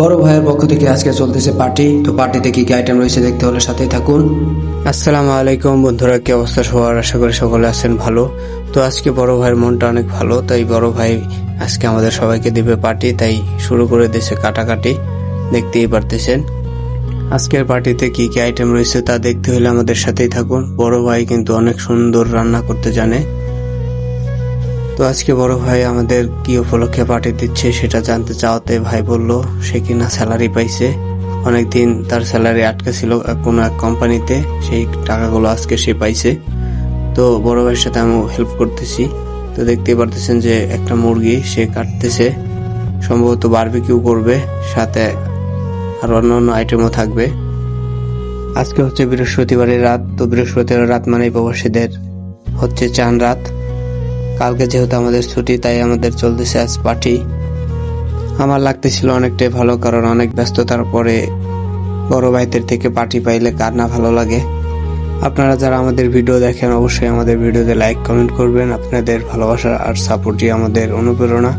বড় ভাইয়ের পক্ষ থেকে আজকে চলতেছে পার্টি। তো পার্টিতে কি কি আইটেম রয়েছে দেখতে হলে সাথেই থাকুন। আসসালামু আলাইকুম বন্ধুরা, কি অবস্থা সবার? আশা করি সকলে আছেন ভালো। তো আজকে বড় ভাইয়ের মনটা অনেক ভালো, তাই বড় ভাই আজকে আমাদের সবাইকে দিবে পার্টি, তাই শুরু করে দিয়েছে কাটাকাটি। দেখতেই পারতেছেন। আজকের পার্টিতে কি কি আইটেম রয়েছে তা দেখতে হলে আমাদের সাথেই থাকুন। বড় ভাই কিন্তু অনেক সুন্দর রান্না করতে জানে। তো আজকে বড় ভাই আমাদের কি উপলক্ষে পাঠিয়ে দিচ্ছে সেটা জানতে চাওয়াতে ভাই বলল, সে কিনা স্যালারি পাইছে। অনেকদিন তার স্যালারি আটকে ছিল কোনো এক কোম্পানিতে সেই টাকাগুলো আজকে সে পাইছে। তো বড় ভাইয়ের সাথে আমি হেল্প করতেছি। তো দেখতেই পারতেছেন যে একটা মুরগি সে কাটতেছে। সম্ভবত বারবিকিউ করবে, সাথে আর অন্যান্য আইটেমও থাকবে। আজকে হচ্ছে বৃহস্পতিবারের রাত, তো বৃহস্পতিবার রাত মানেই প্রবাসীদের হচ্ছে চান রাত। কালকে যেহেতু আমাদের ছুটি, তাই আমাদের চলতেছে আজ পার্টি। আমার লাগতেছিল অনেকটাই ভালো, কারণ অনেক ব্যস্ততার পরে বড় ভাইদের থেকে পার্টি পাইলে কার না ভালো লাগে। আপনারা যারা আমাদের ভিডিও দেখেন, অবশ্যই আমাদের ভিডিওতে লাইক, কমেন্ট করবেন। আপনাদের ভালোবাসা আর সাপোর্টই আমাদের অনুপ্রেরণা।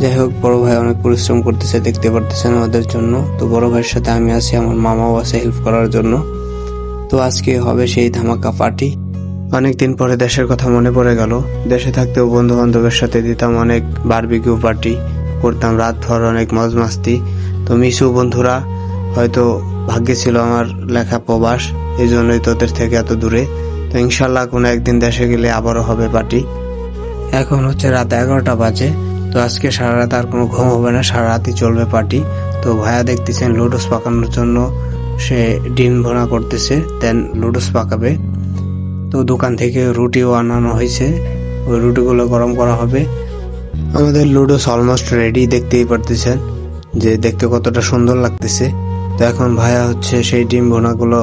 যাই হোক, বড় ভাই অনেক পরিশ্রম করতেছে, দেখতে পারতেছেন আমাদের জন্য। তো বড় ভাইয়ের সাথে আমি আছি, আমার মামাও আছে হেল্প করার জন্য। তো আজকে হবে সেই ধামাকা পার্টি। অনেকদিন পরে দেশের কথা মনে পড়ে গেল। দেশে থাকতেও বন্ধু বান্ধবের সাথে দিতাম অনেক বারবিকিউ পার্টি, করতাম রাত ভর অনেক মজ মাস্তি তো মিশু বন্ধুরা, হয়তো ভাগ্যে ছিল আমার লেখা প্রবাস এই জন্যই তোদের থেকে এত দূরে। তো ইনশাল্লাহ কোনো একদিন দেশে গেলে আবারও হবে পার্টি। এখন হচ্ছে রাত এগারোটা বাজে, তো আজকে সারা রাত আর কোনো ঘুম হবে না, সারা রাতই চলবে পার্টি। তো ভাইয়া দেখতেছেন লুডোস পাকানোর জন্য সে ডিম ভোনা করতেছে, দেন লুডোস পাকাবে। তো দোকান থেকে রুটিও আনানো হয়েছে। ওই রুটিগুলো গরম করা হবে। আমাদের লুডোস অলমোস্ট রেডি দেখতেই পারতেছেন যে দেখতে কতটা সুন্দর লাগতেছে। তো এখন ভাইয়া হচ্ছে সেই ডিম ভোনাগুলো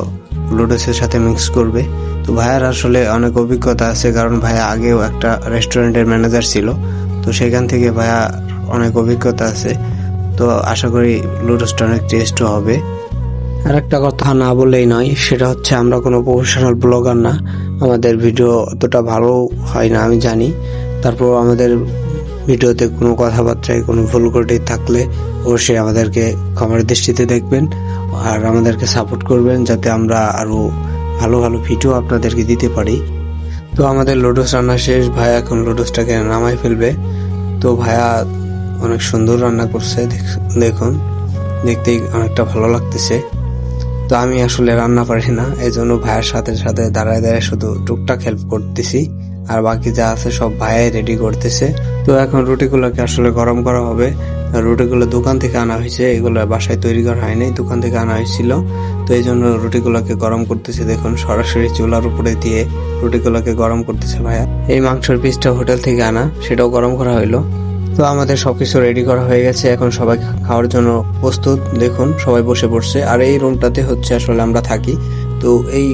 লুডোসের সাথে মিক্স করবে। তো ভাইয়ার আসলে অনেক অভিজ্ঞতা আছে, কারণ ভাইয়া আগেও একটা রেস্টুরেন্টের ম্যানেজার ছিল। তো সেখান থেকে ভাইয়া অনেক অভিজ্ঞতা আছে। তো আশা করি লুডোসটা অনেক টেস্টও হবে। আর একটা কথা না বললেই নয়, সেটা হচ্ছে আমরা কোনো প্রফেশনাল ব্লগার না। আমাদের ভিডিও অতটা ভালো হয় না, আমি জানি। তারপর আমাদের ভিডিওতে কোনো কথাবার্তায় কোনো ভুল করে থাকলে অবশ্যই আমাদেরকে ক্ষমার দৃষ্টিতে দেখবেন আর আমাদেরকে সাপোর্ট করবেন যাতে আমরা আরও ভালো ভালো ভিডিও আপনাদেরকে দিতে পারি। তো আমাদের লুডোস রান্না শেষ, ভাইয়া এখন লুডোসটাকে নামাই ফেলবে। তো ভাইয়া অনেক সুন্দর রান্না করছে, দেখ- দেখুন, দেখতেই অনেকটা ভালো লাগতেছে। তো আমি আসলে রান্না পারি না। এই জন্য ভাইয়ের সাথে সাথে দাঁড়ায় দাঁড়ায় শুধু টুকটাক হেল্প করতেছি। আর বাকি যা আছে সব ভাইয়াই রেডি করতেছে। তো এখন রুটিগুলোকে আসলে গরম করা হবে। রুটিগুলো দোকান থেকে আনা হয়েছে। এগুলো বাসায় তৈরি করা হয়নি, দোকান থেকে আনা হয়েছিল। তো এই জন্য রুটিগুলোকে গরম করতেছে। দেখুন, সরাসরি চুলার উপরে দিয়ে রুটিগুলোকে গরম করতেছে ভাইয়া। এই মাংসের পিসটা হোটেল থেকে আনা, সেটাও গরম করা হইল। তো আমাদের সবকিছু রেডি করা হয়ে গেছে। এখন সবাই খাওয়ার জন্য প্রস্তুত। দেখুন, সবাই বসে পড়ছে। আর এই রুমটাতে হচ্ছে আসলে আমরা থাকি। তো এই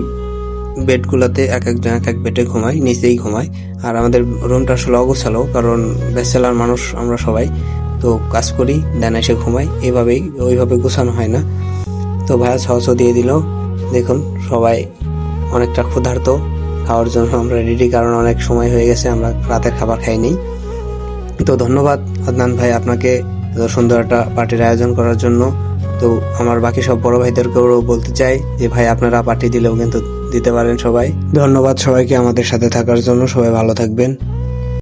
বেডগুলোতে এক একজন এক এক বেডে ঘুমাই নিচেই ঘুমাই আর আমাদের রুমটা আসলে অগোছালো, কারণ ব্যাচেলার মানুষ আমরা সবাই। তো কাজ করি, দেন এসে ঘুমাই। এভাবেই, ওইভাবে গোছানো হয় না। তো ভাইয়া সহজ দিয়ে দিল। দেখুন, সবাই অনেকটা ক্ষুধার্ত। খাওয়ার জন্য আমরা রেডি কারণ অনেক সময় হয়ে গেছে, আমরা রাতের খাবার খাইনি তো ধন্যবাদ আদনান ভাই আপনাকে এত সুন্দর একটা পার্টির আয়োজন করার জন্য। তো আমার বাকি সব বড় ভাইদেরকেও বলতে চাই যে, ভাই, আপনারা পার্টি দিলেও কিন্তু দিতে পারেন সবাই। ধন্যবাদ সবাইকে আমাদের সাথে থাকার জন্য। সবাই ভালো থাকবেন।